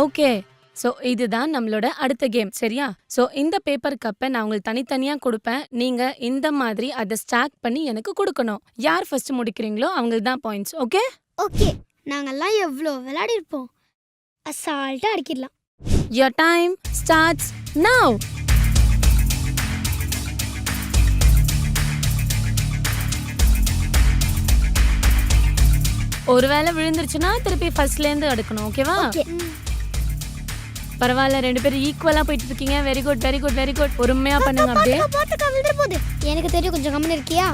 Okay. So இதுதான் நம்மளோட அடுத்த கேம் சரியா? சோ இந்த பேப்பர் கப்பை நான் உங்களுக்கு தனித்தனியா கொடுப்பேன். நீங்க இந்த மாதிரி அதை ஸ்டாக் பண்ணி எனக்கு கொடுக்கணும். யார் ஃபர்ஸ்ட் முடிக்கிறீங்களோ அவங்களுக்கு தான் பாயிண்ட்ஸ் ஓகே. ஓகே நாங்கெல்லாம் எவ்வளோ விளையாடி இருப்போம் அசால்ட்டா அடிக்கிடலாம். யோர் டைம் ஸ்டார்ட்ஸ் நவ் ஒருவேளை விழுந்துருச்சுன்னா திருப்பி ஃபர்ஸ்ட்ல இருந்து எடுக்கணும் ஓகேவா ஓகே. பரவாயில்ல ரெண்டு பேரும் ஈக்குவலா போயிட்டு இருக்கீங்க very good very good very good பொறுமையா பண்ணுங்க அப்படியே. பாத்துக்கா விழுந்துற போகுது. எனக்கு தெரியும் கொஞ்சம் கம்மன் இருக்கியா?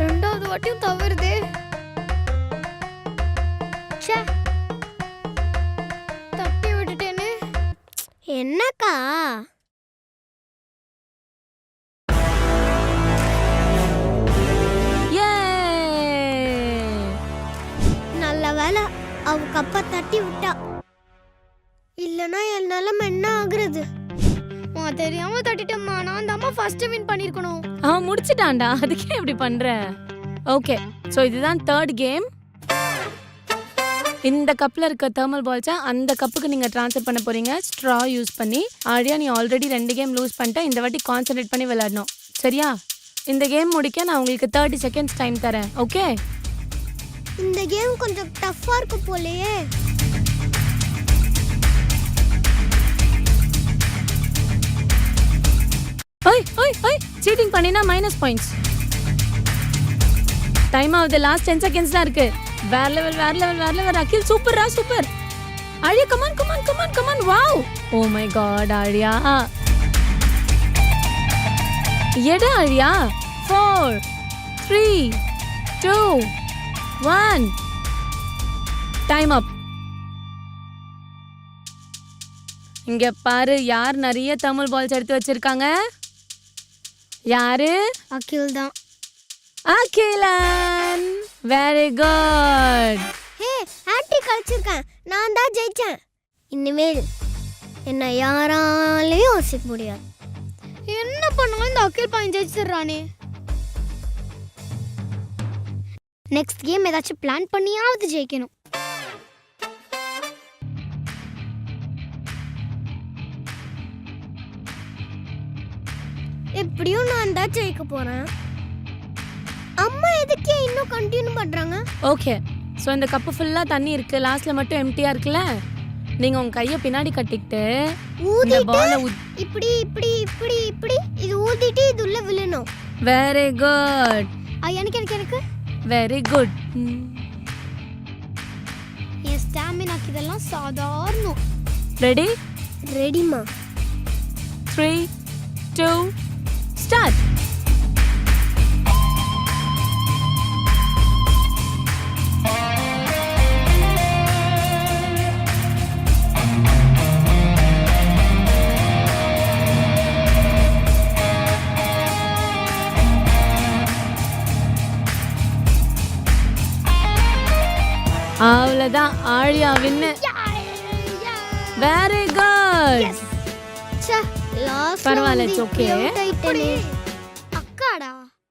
ரெண்டாவது வாட்டியும் தவறுது. ச்சே. என்னக்கா! நல்ல வேலை அவ கப்ப தட்டி விட்டா. இல்லனா என் நிலைமை என்ன ஆகுறது? தெரியாம தட்டிட்டம்மா. நான் தாம்மா ஃபர்ஸ்ட் வின் பண்ணிருக்கணும். அவன் முடிச்சிட்டான்டா. அதுக்கே இப்படி பண்ற. ஓகே சோ இதுதான் தேர்ட் கேம் இந்த கப்ல இருக்க தேர்மல் பால்ஸை அந்த கப்புக்கு நீங்க ட்ரான்ஸ்ஃபர் பண்ண போறீங்க. ஸ்ட்ரா யூஸ் பண்ணி ஆடியா நீ ஆல்ரெடி ரெண்டு கேம் லூஸ் பண்ணிட்ட இந்த வாட்டி கான்சென்ட்ரேட் பண்ணி விளையாடணும். சரியா? இந்த கேம் முடிக்க நான் உங்களுக்கு தேர்ட்டி செகண்ட்ஸ் டைம் தரேன். ஓகே இந்த கேம் கொஞ்சம் டஃப்பா இருக்கு போலயே. ஓய் ஓய் ஓய் சீட்டிங் பண்ணினா மைனஸ் பாயிண்ட்ஸ் டைம் ஆகுது லாஸ்ட் டென் செகண்ட்ஸ் தான் இருக்கு. வேற லெவல் வேற லெவல் வேற லெவல் அகில் சூப்பர்ரா super Azhiya come on come on come on come on wow oh my god Azhiya எடு Azhiya four three two one time up இங்க பாரு யார் நிறைய தமிழ் பால்ஸ் எடுத்து வச்சிருக்காங்க? யாரு? அகில் தான். Akilan very good hey hat trick கழிச்சிருக்கேன். நான் தான் ஜெயிச்சேன். இனிமேல் என்ன யாராலையும் யோசிக்க முடியாது. என்ன பண்ணாலும் இந்த அகில் பாயிண்ட் ஜெயிச்சிடுறானே. நெக்ஸ்ட் கேம் ஏதாச்சும் பிளான் பண்ணியாவது ஜெயிக்கணும். எப்படியும் நான் தான் ஜெயிக்க போறேன். அம்மா எதுக்கே இன்னும் கண்டினியூ பண்றாங்க. ஓகே ஸோ இந்த கப்பு ஃபுல்லாக தண்ணி இருக்கு. லாஸ்ட்ல மட்டும் எம்டியா இருக்குல்ல? நீங்க உங்க கையை பின்னாடி கட்டிக்கிட்டு இந்த பாலை இப்படி இப்படி இப்படி இப்படி இது ஊதிட்டு இது உள்ள விழணும். வெரி குட் ஆ, எனக்கு எனக்கு எனக்கு. வெரி குட் என் ஸ்டாமினாக்கு இதெல்லாம் சாதாரணம். ரெடி ரெடிமா த்ரீ டூ ஸ்டார்ட் அவ்வளோதான் ஆழியா வின்னு வெரி குட் பரவாயில்ல, okay.